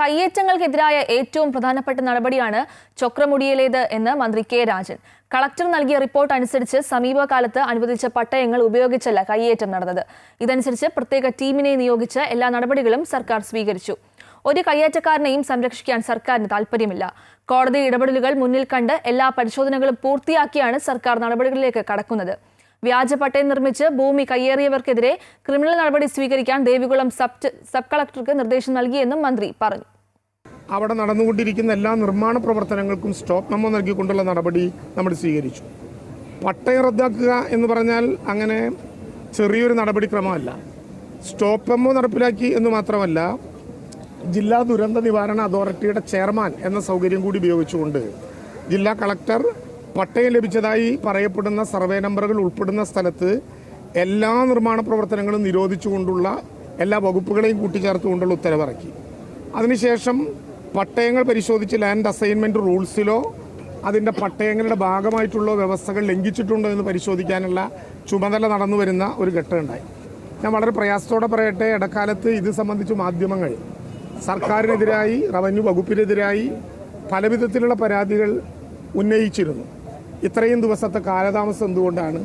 കയ്യേറ്റങ്ങൾക്കെതിരായ ഏറ്റവും പ്രധാനപ്പെട്ട നടപടിയാണ് ചൊക്രമുടിയിലേത് എന്ന് മന്ത്രി കെ രാജൻ. കളക്ടർ നൽകിയ റിപ്പോർട്ട് അനുസരിച്ച് സമീപകാലത്ത് അനുവദിച്ച പട്ടയങ്ങൾ ഉപയോഗിച്ചല്ല കയ്യേറ്റം നടന്നത്. ഇതനുസരിച്ച് പ്രത്യേക ടീമിനെ നിയോഗിച്ച എല്ലാ നടപടികളും സർക്കാർ സ്വീകരിച്ചു. ഒരു കയ്യേറ്റക്കാരനെയും സംരക്ഷിക്കാൻ സർക്കാരിന് താൽപ്പര്യമില്ല. കോടതി ഇടപെടലുകൾ മുന്നിൽ കണ്ട് എല്ലാ പരിശോധനകളും പൂർത്തിയാക്കിയാണ് സർക്കാർ നടപടികളിലേക്ക് കടക്കുന്നത്. വ്യാജ പട്ടയം നിർമ്മിച്ച് ഭൂമി കയ്യേറിയവർക്കെതിരെ ക്രിമിനൽ നടപടി സ്വീകരിക്കാൻ ദേവികുളം സബ് സബ് കളക്ടർക്ക് നിർദ്ദേശം നൽകിയെന്നും മന്ത്രി പറഞ്ഞു. അവിടെ നടന്നുകൊണ്ടിരിക്കുന്ന എല്ലാ നിർമ്മാണ പ്രവർത്തനങ്ങൾക്കും സ്റ്റോപ്പ് മെമ്മോ നൽകിക്കൊണ്ടുള്ള നടപടി നമ്മൾ സ്വീകരിച്ചു. പട്ടയം റദ്ദാക്കുക എന്ന് പറഞ്ഞാൽ അങ്ങനെ ചെറിയൊരു നടപടിക്രമമല്ല സ്റ്റോപ്പ് മെമ്മോ നടപ്പിലാക്കി എന്ന് മാത്രമല്ല ജില്ലാ ദുരന്ത നിവാരണ അതോറിറ്റിയുടെ ചെയർമാൻ എന്ന സൗകര്യം കൂടി ഉപയോഗിച്ചുകൊണ്ട് ജില്ലാ കളക്ടർ പട്ടയം ലഭിച്ചതായി പറയപ്പെടുന്ന സർവേ നമ്പറുകൾ ഉൾപ്പെടുന്ന സ്ഥലത്ത് എല്ലാ നിർമ്മാണ പ്രവർത്തനങ്ങളും നിരോധിച്ചുകൊണ്ടുള്ള എല്ലാ വകുപ്പുകളെയും കൂട്ടിച്ചേർത്തുകൊണ്ടുള്ള ഉത്തരവിറക്കി. അതിനുശേഷം പട്ടയങ്ങൾ പരിശോധിച്ച് ലാൻഡ് അസൈൻമെന്റ് റൂൾസിലോ അതിന്റെ പട്ടയങ്ങളുടെ ഭാഗമായിട്ടുള്ള വ്യവസ്ഥകൾ ലംഘിച്ചിട്ടുണ്ടോ എന്ന് പരിശോധിക്കാനുള്ള ചുമതല നടന്നു വരുന്ന ഒരു ഘട്ടമുണ്ടായി ഞാൻ വളരെ പ്രയാസത്തോടെ പറയട്ടെ ഇടക്കാലത്ത് ഇത് സംബന്ധിച്ച് മാധ്യമങ്ങൾ സർക്കാരിനെതിരായി റവന്യൂ വകുപ്പിനെതിരായി പലവിധത്തിലുള്ള പരാതികൾ ഉന്നയിച്ചിരുന്നു. ഇത്രയും ദിവസത്തെ കാലതാമസം എന്തുകൊണ്ടാണ്?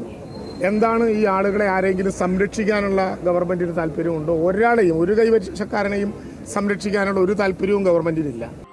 എന്താണ് ഈ ആളുകളെ ആരെങ്കിലും സംരക്ഷിക്കാനുള്ള ഗവൺമെന്റിന് താല്പര്യമുണ്ടോ? ഒരാളെയും ഒരു കൈവശക്കാരനെയും സംരക്ഷിക്കാനുള്ള ഒരു താല്പര്യവും ഗവൺമെന്റിനില്ല